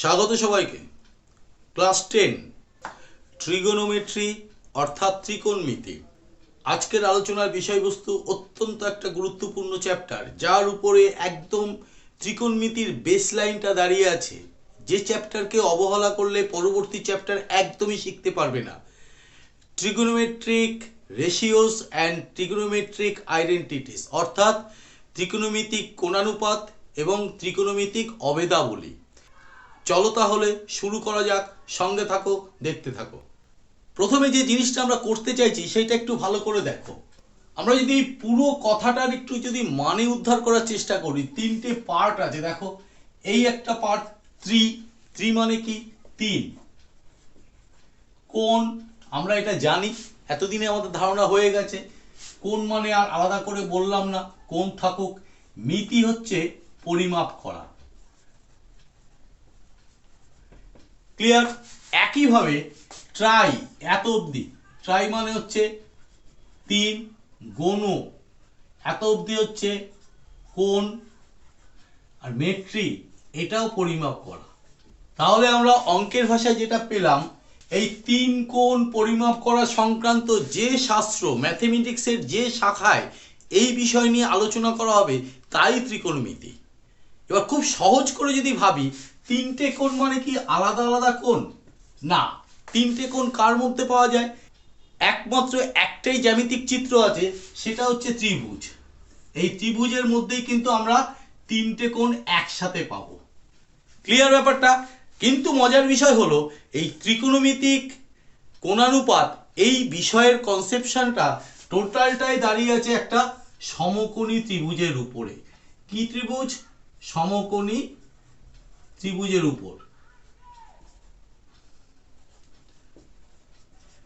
স্বাগত সবাইকে। Class ten trigonometry অর্থাৎ ত্রিকোণমিতি। আজকের আলোচনার বিষয়বস্তু অত্যন্ত একটা গুরুত্বপূর্ণ চ্যাপ্টার যার উপরে একদম ত্রিকোণমিতির বেস লাইনটা দাঁড়িয়ে আছে। যে চ্যাপ্টারকে অবহেলা করলে পরবর্তী চ্যাপ্টার একদমই শিখতে পারবে না। Trigonometric ratios and trigonometric identities অর্থাৎ ত্রিকোণমিতিক কোণানুপাত এবং ত্রিকোণমিতিক অবেদাবলী। চলো তাহলে শুরু করা যাক, সঙ্গে থাকো, দেখতে থাকো। প্রথমে যে জিনিসটা আমরা করতে চাইছি, সেটা একটু ভালো করে দেখো। আমরা যদি পুরো কথাটার একটু যদি মানে উদ্ধার করার চেষ্টা করি, তিনটে পার্ট আছে, দেখো। এই একটা পার্ট ত্রি ত্রি মানে কি? তিন। কোন? আমরা এটা জানি, এতদিনে আমাদের ধারণা হয়ে গেছে। কোন মানে আর আলাদা করে বললাম না, কোন থাকুক। মিতি হচ্ছে পরিমাপ করা। ক্লিয়ার একইভাবে ট্রাই এত অবধি। ট্রাই মানে হচ্ছে তিন গণ এত অবধি হচ্ছে কোন আর মেট্রি এটাও পরিমাপ করা। তাহলে আমরা অঙ্কের ভাষায় যেটা পেলাম, এই তিন কোণ পরিমাপ করা সংক্রান্ত যে শাস্ত্র, ম্যাথমেটিক্সের যে শাখায় এই বিষয় নিয়ে আলোচনা করা হবে তাই ত্রিকোণমিতি। এবার খুব সহজ করে যদি ভাবি তিনটে কোণ মানে কি আলাদা আলাদা কোণ? না। তিনটে কোণ কার মধ্যে পাওয়া যায়? একমাত্র একটাই জ্যামিতিক চিত্র আছে, সেটা হচ্ছে ত্রিভুজ। এই ত্রিভুজের মধ্যেই কিন্তু আমরা তিনটে কোণ একসাথে পাবো। ক্লিয়ার ব্যাপারটা? কিন্তু মজার বিষয় হলো, এই ত্রিকোণমিতিক কোণানুপাত, এই বিষয়ের কনসেপশনটা টোটালটাই দাঁড়িয়ে আছে একটা সমকোণী ত্রিভুজের উপরে। কি ত্রিভুজ? সমকোণী ত্রিভুজের উপর।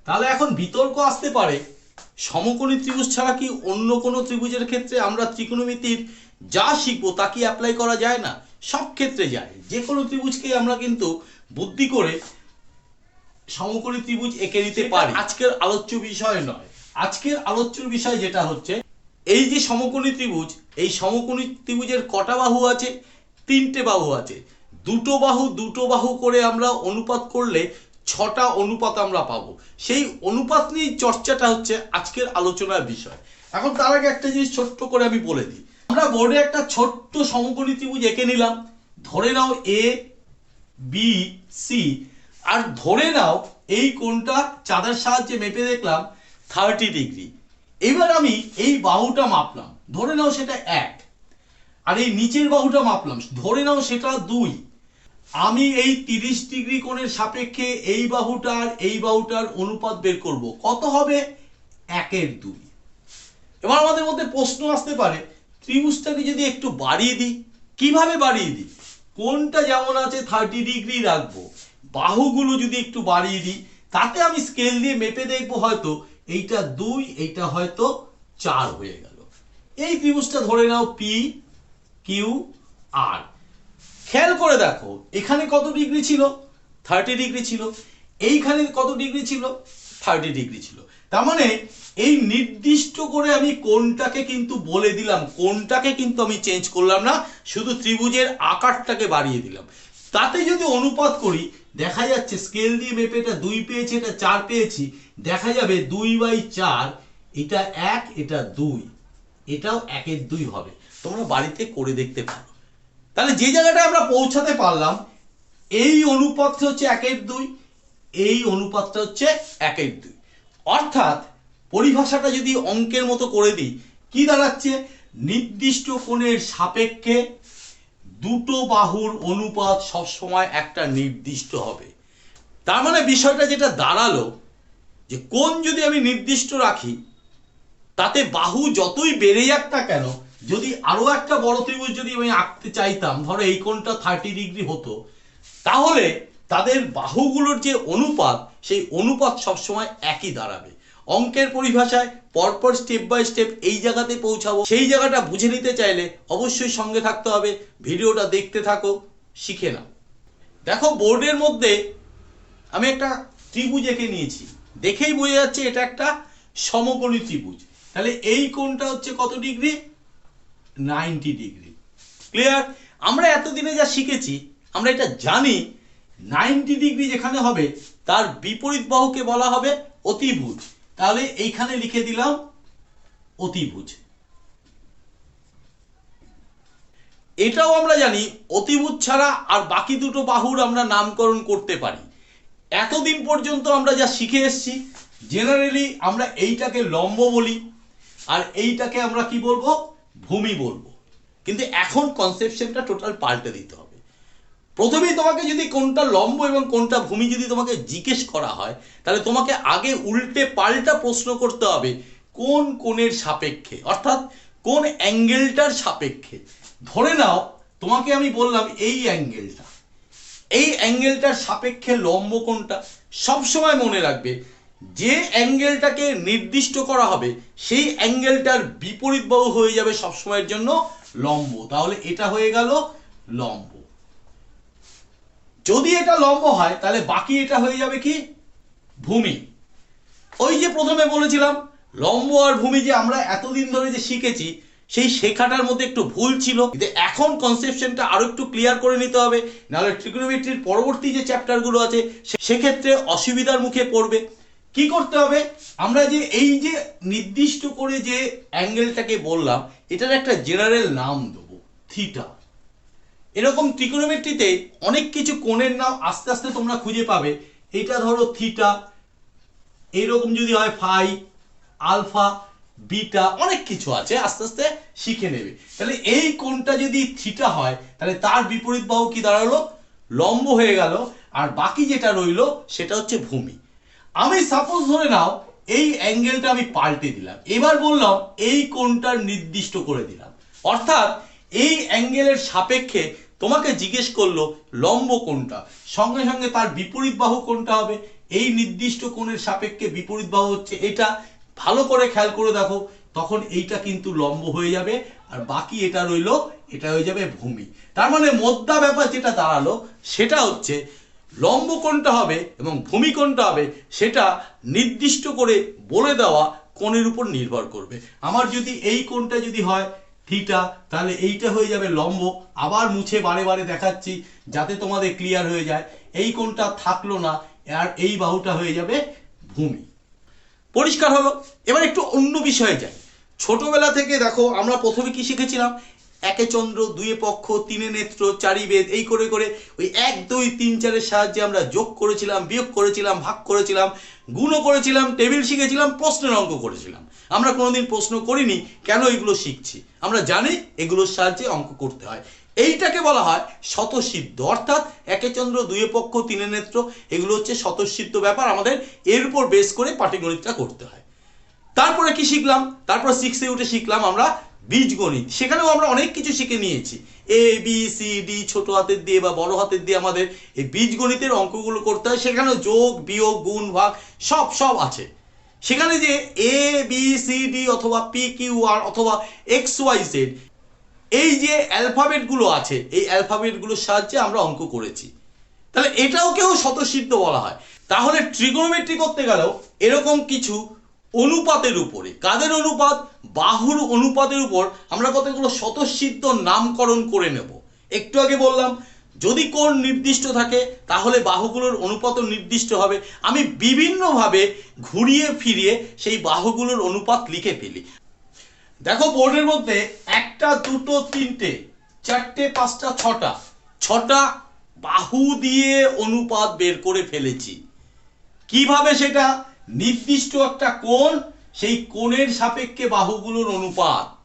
তাহলে এখন বিতর্ক আসতে পারে সমকোণী ত্রিভুজ ছাড়া কি অন্য কোনো ত্রিভুজের ক্ষেত্রে আমরা ত্রিকোণমিতির যা শিখব তা কি অ্যাপ্লাই করা যায় না? সব ক্ষেত্রে যায়। যে কোনো ত্রিভুজকে আমরা কিন্তু বুদ্ধি করে সমকোণী ত্রিভুজ এঁকে নিতে পারি। আজকের আলোচ্য বিষয় নয়। আজকের আলোচ্য বিষয় যেটা হচ্ছে এই যে সমকোণী ত্রিভুজ এই সমকোণী ত্রিভুজের কটা বাহু আছে? তিনটে বাহু আছে। দুটো বাহু দুটো বাহু করে আমরা অনুপাত করলে ছটা অনুপাত আমরা পাবো। সেই অনুপাত নিয়ে চর্চাটা হচ্ছে আজকের আলোচনার বিষয়। এখন তার আগে একটা জিনিস ছোট্ট করে আমি বলে দিই। আমরা বোর্ডে একটা ছোট্ট সমকোণী ত্রিভুজ এঁকে নিলাম। ধরে নাও এ বি সি আর ধরে নাও এই কোণটা চাঁদের সাহায্যে মেপে দেখলাম থার্টি ডিগ্রি। এবার আমি এই বাহুটা মাপলাম। ধরে নাও সেটা এক। আর এই নিচের বাহুটা মাপলাম। ধরে নাও সেটা দুই। আমি এই তিরিশ ডিগ্রি কোণের সাপেক্ষে এই বাহুটার এই বাহুটার অনুপাত বের করব। কত হবে? একের দুই। এবার আমাদের মধ্যে প্রশ্ন আসতে পারে, ত্রিভুজটাকে যদি একটু বাড়িয়ে দিই, কীভাবে বাড়িয়ে দিই? কোনটা যেমন আছে থার্টি ডিগ্রি রাখব। বাহুগুলো যদি একটু বাড়িয়ে দিই, তাতে আমি স্কেল দিয়ে মেপে দেখব হয়তো এইটা দুই, এইটা হয়তো চার হয়ে গেল। এই ত্রিভুজটা ধরে নাও পি কিউ আর খেয়াল করে দেখো, এখানে কত ডিগ্রি ছিল? থার্টি ডিগ্রি ছিল। এইখানে কত ডিগ্রি ছিল? থার্টি ডিগ্রি ছিল। তার মানে এই নির্দিষ্ট করে আমি কোনটাকে কিন্তু বলে দিলাম, কোনটাকে কিন্তু আমি চেঞ্জ করলাম না, শুধু ত্রিভুজের আকারটাকে বাড়িয়ে দিলাম। তাতে যদি অনুপাত করি, দেখা যাচ্ছে স্কেল দিয়ে মেপে এটা দুই পেয়েছি, এটা চার পেয়েছি, দেখা যাবে দুই বাই চার, এটা এক, এটা দুই, এটাও একের দুই হবে। তোমরা বাড়িতে করে দেখতে পারো। তাহলে যে জায়গাটা আমরা পৌঁছাতে পারলাম, এই অনুপাতটা হচ্ছে একের দুই, এই অনুপাতটা হচ্ছে একের দুই। অর্থাৎ পরিভাষাটা যদি অঙ্কের মতো করে দিই, কি দাঁড়াচ্ছে? নির্দিষ্ট কোণের সাপেক্ষে দুটো বাহুর অনুপাত সবসময় একটা নির্দিষ্ট হবে। তার মানে বিষয়টা যেটা দাঁড়াল, যে কোন যদি আমি নির্দিষ্ট রাখি, তাতে বাহু যতই বেড়ে যাক না কেন যদি আরও একটা বড় ত্রিভুজ যদি আমি আঁকতে চাইতাম, ধরো এই কোণটা থার্টি ডিগ্রি হতো, তাহলে তাদের বাহুগুলোর যে অনুপাত, সেই অনুপাত সবসময় একই দাঁড়াবে। অঙ্কের পরিভাষায় পরপর স্টেপ বাই স্টেপ এই জায়গাতে পৌঁছাবো। সেই জায়গাটা বুঝে নিতে চাইলে অবশ্যই সঙ্গে থাকতে হবে। ভিডিওটা দেখতে থাকো, শিখে নাও। দেখো, বোর্ডের মধ্যে আমি একটা ত্রিভুজ এঁকে নিয়েছি। দেখেই বোঝা যাচ্ছে এটা একটা সমকোণী ত্রিভুজ। তাহলে এই কোণটা হচ্ছে কত ডিগ্রি নাইনটি ডিগ্রি ক্লিয়ার আমরা এতদিনে যা শিখেছি, আমরা এটা জানি নাইনটি ডিগ্রি যেখানে হবে, তার বিপরীত বাহুকে বলা হবে অতিভুজ। তাহলে এইখানে লিখে দিলাম অতিভুজ। এটাও আমরা জানি, অতিভুজ ছাড়া আর বাকি দুটো বাহুর আমরা নামকরণ করতে পারি। এতদিন পর্যন্ত আমরা যা শিখে এসেছি জেনারেলি আমরা এইটাকে লম্ব বলি, আর এইটাকে আমরা কি বলব? ভূমি বলব। কিন্তু এখন কনসেপশনটা টোটাল পাল্টে দিতে হবে। প্রথমেই তোমাকে যদি কোনটা লম্ব এবং কোনটা ভূমি যদি তোমাকে জিজ্ঞেস করা হয়, তাহলে তোমাকে আগে উল্টে পাল্টা প্রশ্ন করতে হবে, কোন কোণের সাপেক্ষে? অর্থাৎ কোন অ্যাঙ্গেলটার সাপেক্ষে? ধরে নাও, তোমাকে আমি বললাম এই অ্যাঙ্গেলটা। এই অ্যাঙ্গেলটার সাপেক্ষে লম্ব কোনটা? সবসময় মনে রাখবে যে অ্যাঙ্গেলটাকে নির্দিষ্ট করা হবে, সেই অ্যাঙ্গেলটার বিপরীত বাহু হয়ে যাবে সবসময়ের জন্য লম্ব। তাহলে এটা হয়ে গেল লম্ব। যদি এটা লম্ব হয়, তাহলে বাকি এটা হয়ে যাবে কি? ভূমি। ওই যে প্রথমে বলেছিলাম, লম্ব আর ভূমি যে আমরা এতদিন ধরে যে শিখেছি, সেই শেখাটার মধ্যে একটু ভুল ছিল। কিন্তু এখন কনসেপশনটা আরও একটু ক্লিয়ার করে নিতে হবে। নাহলে ট্রিগোনোমেট্রির পরবর্তী যে চ্যাপ্টারগুলো আছে সেক্ষেত্রে অসুবিধার মুখে পড়বে। কি করতে হবে? আমরা যে এই যে নির্দিষ্ট করে যে অ্যাঙ্গেলটাকে বললাম, এটার একটা জেনারেল নাম দেবো, থিটা। এরকম ট্রিকোনোমেট্রিতে অনেক কিছু কোণের নাম আস্তে আস্তে তোমরা খুঁজে পাবে। এটা ধরো থিটা এইরকম যদি হয় ফাই, আলফা, বিটা, অনেক কিছু আছে, আস্তে আস্তে শিখে নেবে। তাহলে এই কোণটা যদি থিটা হয়, তাহলে তার বিপরীত বাহু কি দাঁড়াল? লম্ব হয়ে গেল, আর বাকি যেটা রইল, সেটা হচ্ছে ভূমি। আমি সাপোজ ধরে নাও, এই অ্যাঙ্গেলটা আমি পাল্টে দিলাম। এবার বললাম, এই কোণটার নির্দিষ্ট করে দিলাম। অর্থাৎ, এই অ্যাঙ্গেলের সাপেক্ষে তোমাকে জিজ্ঞেস করল লম্ব কোনটা সঙ্গে সঙ্গে তার বিপরীত বাহু কোনটা হবে। এই নির্দিষ্ট কোণের সাপেক্ষে বিপরীত বাহু হচ্ছে এটা। ভালো করে খেয়াল করে দেখো, তখন এইটা কিন্তু লম্ব হয়ে যাবে, আর বাকি এটা রইল, এটা হয়ে যাবে ভূমি। তার মানে মোদ্দা ব্যাপার যেটা দাঁড়াল, সেটা হচ্ছে লম্ব কোনটা হবে এবং ভূমি কোনটা হবে, সেটা নির্দিষ্ট করে বলে দেওয়া কোণের উপর নির্ভর করবে। আমার যদি এই কোণটা যদি হয় থিটা, তাহলে এইটা হয়ে যাবে লম্ব। আবার মুছে বারে বারে দেখাচ্ছি যাতে তোমাদের ক্লিয়ার হয়ে যায়। এই কোণটা থাকল না, আর এই বাহুটা হয়ে যাবে ভূমি। পরিষ্কার হলো। এবার একটু অন্য বিষয়ে যাই। ছোটবেলা থেকে দেখো, আমরা প্রথমে কি শিখেছিলাম? একে চন্দ্র, দুয়ে পক্ষ, তিনে নেত্র, চারি বেদ, এই করে করে ওই এক, দুই, তিন, চারের সাহায্যে আমরা যোগ করেছিলাম, বিয়োগ করেছিলাম, ভাগ করেছিলাম, গুণও করেছিলাম, টেবিল শিখেছিলাম, প্রশ্নের অঙ্ক করেছিলাম। আমরা কোনোদিন প্রশ্ন করিনি, কেন এগুলো শিখছি? আমরা জানি এগুলোর সাহায্যে অঙ্ক করতে হয়। এইটাকে বলা হয় শতসিদ্ধ। অর্থাৎ একে চন্দ্র, দুয়ে পক্ষ, তিনে নেত্র, এগুলো হচ্ছে শতসিদ্ধ ব্যাপার আমাদের এর উপর বেস করে পাটিগণিতটা করতে হয়। তারপরে কি শিখলাম? তারপর সিক্সে উঠে শিখলাম আমরা বীজগণিত, সেখানেও আমরা অনেক কিছু শিখে নিয়েছি। এ বি সি ডি ছোট হাতের দিয়ে বা বড় হাতের দিয়ে আমাদের এই বীজগণিতের অঙ্কগুলো করতে হয়। সেখানেও যোগ, বিয়োগ, গুণ, ভাগ সব সব আছে। সেখানে যে এ বি সি ডি অথবা পি কিউ আর অথবা এক্স ওয়াই জেড এই যে অ্যালফাবেটগুলো আছে, এই অ্যালফাবেটগুলোর সাহায্যে আমরা অঙ্ক করেছি। তাহলে এটাও কেউ শতসিদ্ধ বলা হয়। তাহলে ট্রিগোনোমেট্রি করতে গেলেও এরকম কিছু অনুপাতের উপরে। কাদের অনুপাত? বাহুর অনুপাতের উপর। আমরা কতগুলো স্বতঃসিদ্ধ নামকরণ করে নেব। একটু আগে বললাম, যদি কোন নির্দিষ্ট থাকে, তাহলে বাহুগুলোর অনুপাত নির্দিষ্ট হবে। আমি বিভিন্নভাবে ঘুরিয়ে ফিরিয়ে সেই বাহুগুলোর অনুপাত লিখে ফেলি। দেখো, বোর্ডের মধ্যে একটা, দুটো, তিনটে, চারটে, পাঁচটা, ছটা ছটা বাহু দিয়ে অনুপাত বের করে ফেলেছি। কীভাবে সেটা? নির্দিষ্ট একটা কোণ, সেই কোণের সাপেক্ষে বাহুগুলোর অনুপাত।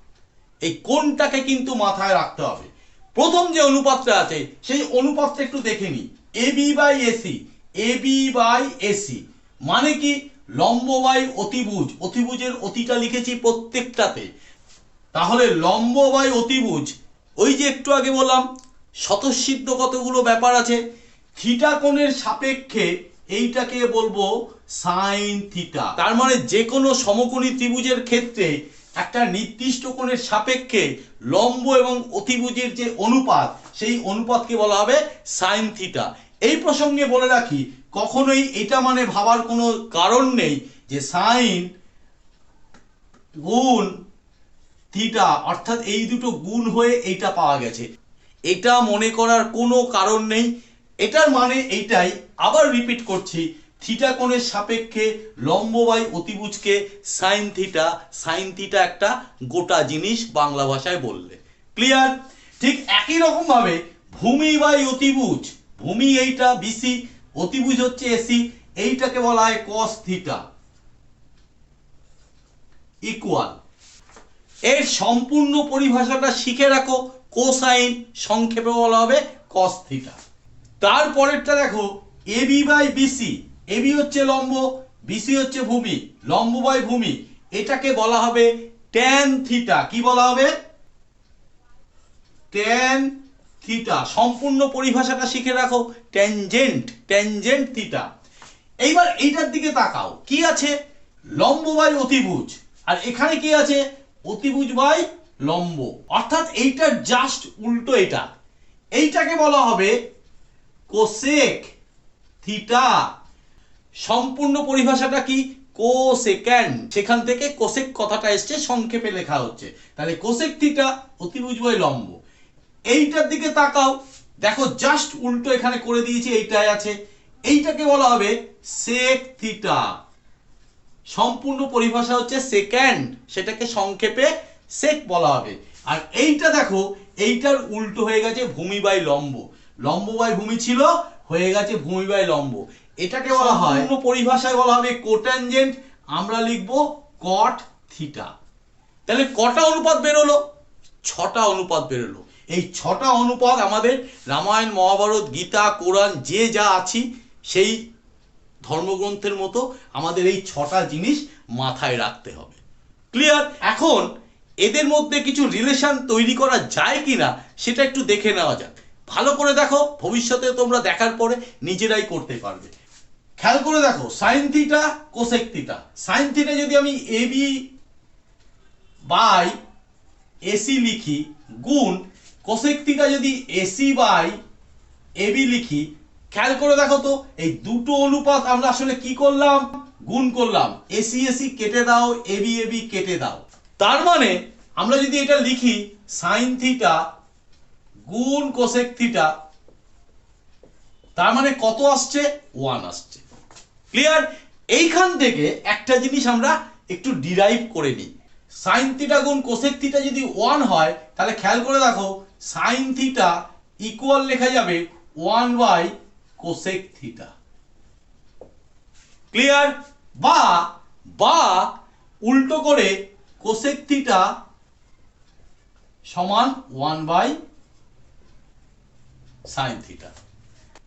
এই কোণটাকে কিন্তু মাথায় রাখতে হবে। প্রথম যে অনুপাতটা আছে, সেই অনুপাতটা একটু দেখে নি A B by AC A B by AC মানে কি? লম্ব বাই অতিভুজ। অতিভুজের অতিটা লিখেছি প্রত্যেকটাতে। তাহলে লম্ব বাই অতিভুজ, ওই যে একটু আগে বললাম, স্বতঃসিদ্ধ কতগুলো ব্যাপার আছে? থিটা কোণের সাপেক্ষে এইটাকে বলব সাইন থিটা তার মানে যে কোনো সমকোণী ত্রিভুজের ক্ষেত্রে একটা নির্দিষ্ট কোণের সাপেক্ষে লম্ব এবং অতিভুজের যে অনুপাত, সেই অনুপাতকে বলা হবে সাইন থিটা এই প্রসঙ্গে বলে রাখি, কখনোই এটা মানে ভাবার কোনো কারণ নেই যে সাইন গুণ থিটা অর্থাৎ এই দুটো গুণ হয়ে এইটা পাওয়া গেছে। এটা মনে করার কোনো কারণ নেই। এটার মানে এইটাই। আবার রিপিট করছি থিটা কোণের সাপেক্ষে লম্ব বাই অতিভুজকে সাইন থিটা সাইন থিটা একটা গোটা জিনিস বাংলা ভাষায় বললে। ক্লিয়ার ঠিক একই রকম ভাবে ভূমি বাই অতিভুজ, ভূমি এইটা বিসি অতিভুজ হচ্ছে এসি এইটাকে বলা হয় কস থিটা। ইকুয়াল এর সম্পূর্ণ পরিভাষাটা শিখে রাখো কোসাইন সংক্ষেপে বলা হবে কস থিটা। তারপরেরটা দেখো এবি বাই বিসি এবি হচ্ছে লম্ব বিসি হচ্ছে ভূমি, লম্ব বাই ভূমি। এটাকে বলা হবে ট্যান থিটা কি বলা হবে? ট্যান থিটা সম্পূর্ণ পরিভাষাটা শিখে রাখো। ট্যানজেন্ট ট্যানজেন্ট থিটা এইবার এইটার দিকে তাকাও। কি আছে? লম্ব বাই অতিভুজ। আর এখানে কি আছে? অতিভুজ বাই লম্ব। অর্থাৎ এইটার জাস্ট উল্টো এটা। এইটাকে বলা হবে কোসেক থিটা সম্পূর্ণ পরিভাষাটা কি? কোসেক্যান্ড সেখান থেকে কোসেক কথাটা এসছে, সংক্ষেপে লেখা হচ্ছে। তাহলে কোসেক থিটা অতিভুজ বাই লম্ব। এইটার দিকে তাকাও। দেখো জাস্ট উল্টো এখানে করে দিয়েছি, এইটাই আছে। এইটাকে বলা হবে সেক থিটা। সম্পূর্ণ পরিভাষা হচ্ছে সেকেন্ড সেটাকে সংক্ষেপে সেক বলা হবে। আর এইটা দেখো, এইটার উল্টো হয়ে গেছে ভূমি বাই লম্ব। লম্ব বাই ভূমি ছিল, হয়ে গেছে ভূমি বাই লম্ব। এটাকে বলা হয় সম্পূর্ণ পরিভাষায় বলা হবে কোট্যানজেন্ট আমরা লিখব কট থিটা তাহলে কটা অনুপাত বেরোলো? ছটা অনুপাত বেরোলো। এই ছটা অনুপাত আমাদের রামায়ণ, মহাভারত, গীতা, কোরআন, যে যা আছি, সেই ধর্মগ্রন্থের মতো আমাদের এই ছটা জিনিস মাথায় রাখতে হবে। ক্লিয়ার এখন এদের মধ্যে কিছু রিলেশন তৈরি করা যায় কি না সেটা একটু দেখে নেওয়া যাক। ভালো করে দেখো, ভবিষ্যতে তোমরা দেখার পরে নিজেরাই করতে পারবে। খেয়াল করে দেখো sine theta cosec theta sine theta যদি আমি এ বি বাই এসি লিখি, গুণ কোসেক থিটা যদি এসি বাই এবি লিখি, খেয়াল করে দেখো তো, এই দুটো অনুপাত আমরা আসলে কি করলাম? গুণ করলাম। এসি এসি কেটে দাও এবি এবি কেটে দাও। তার মানে আমরা যদি এটা লিখি সাইন থিটা গুণ কোসেক থিটা তার মানে কত আসছে? ওয়ান আসছে। ক্লিয়ার এইখান থেকে একটা জিনিস আমরা একটু ডিরাইভ করে নিই। সাইন থিটা গুণ কোসেক থিটা যদি ওয়ান হয়, তাহলে খেয়াল করে দেখো সাইন থিটা ইকুয়াল লেখা যাবে one by cosec theta clear বা বা উল্টো করে কোসেক থিটা সমান ওয়ান বাই সাইন থিটা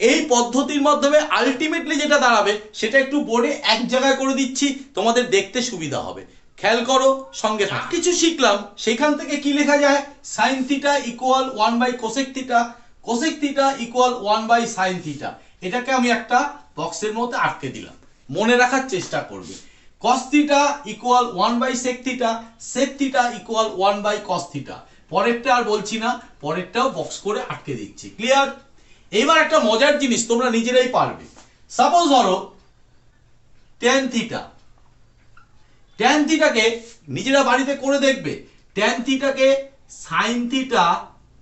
এই পদ্ধতির মাধ্যমে আলটিমেটলি যেটা দাঁড়াবে, সেটা একটু বোর্ডে এক জায়গায় করে দিচ্ছি, তোমাদের দেখতে সুবিধা হবে। খেয়াল করো, সঙ্গে থাক। কিছু শিখলাম, সেখান থেকে কি লেখা যায়? Sine theta equal one by cosec theta cosec theta equal one by sine theta এটাকে আমি একটা বক্সের মধ্যে আটকে দিলাম। মনে রাখার চেষ্টা করবে। Cos theta equal one by sec theta sec theta equal one by cos theta পরেরটা আর বলছি না, পরেরটাও বক্স করে আটকে দিচ্ছি। ক্লিয়ার এইবার একটা মজার জিনিস তোমরা নিজেরাই পারবে। সাপোজ ধরো টেন থিটা ট্যান থিটাকে নিজেরা বাড়িতে করে দেখবে। Tan থিটাকে sine theta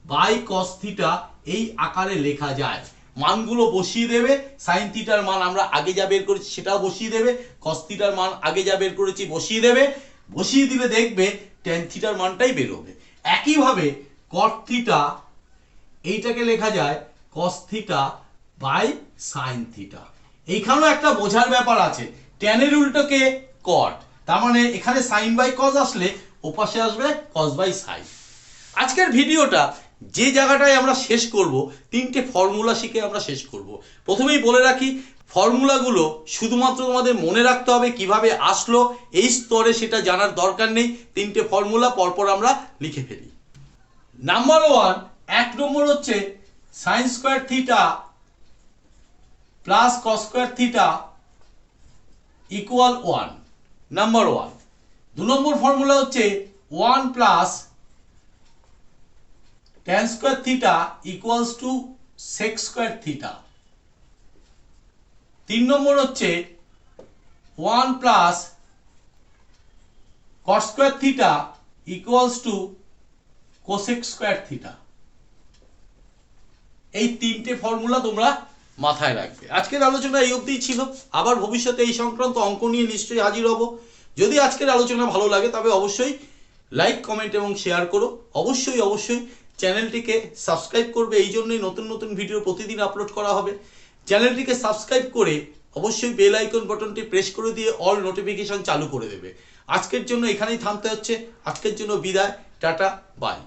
by cos theta এই আকারে লেখা যায়। মানগুলো বসিয়ে দেবে সাইন থিটার মান আমরা আগে যা বের করেছি সেটাও বসিয়ে দেবে কস থিটার মান আগে যা বের করেছি বসিয়ে দেবে। বসিয়ে দিলে দেখবে ট্যান থিটার মানটাই বেরোবে। একইভাবে কট থিটা এইটাকে লেখা যায় cos theta by sine theta এইখানেও একটা বোঝার ব্যাপার আছে। ট্যানের উল্টোকে কট তার মানে এখানে সাইন বাই কজ আসলে ওপাশে আসবে কজ বাই সাইন আজকের ভিডিওটা যে জায়গাটায় আমরা শেষ করব, তিনটে ফর্মুলা শিখে আমরা শেষ করব। প্রথমেই বলে রাখি ফর্মুলাগুলো শুধুমাত্র তোমাদের মনে রাখতে হবে কীভাবে আসলো, এই স্তরে সেটা জানার দরকার নেই, তিনটে ফর্মুলা পরপর আমরা লিখে ফেলি। নাম্বার ওয়ান এক নম্বর হচ্ছে sine square theta plus cos square theta equal one number one দু নম্বর ফর্মুলা হচ্ছে one plus tan square theta equals to sec square theta. তিন নম্বর হচ্ছে one plus cot square theta equals to cosec square theta. এই তিনটে formula তোমরা মাথায় রাখবে। আজকের আলোচনা এই অবধিই ছিল। আবার ভবিষ্যতে এই সংক্রান্ত অঙ্ক নিয়ে নিশ্চয়ই হাজির হব। যদি আজকের আলোচনা ভালো লাগে, তবে অবশ্যই লাইক কমেন্ট এবং শেয়ার করো। অবশ্যই অবশ্যই চ্যানেলটিকে সাবস্ক্রাইব করবে। এই জন্যই নতুন নতুন ভিডিও প্রতিদিন আপলোড করা হবে। চ্যানেলটিকে সাবস্ক্রাইব করে অবশ্যই বেল আইকন বাটনটি প্রেস করে দিয়ে অল নোটিফিকেশন চালু করে দেবে। আজকের জন্য এখানেই থামতে হচ্ছে। আজকের জন্য বিদায়। Tata bye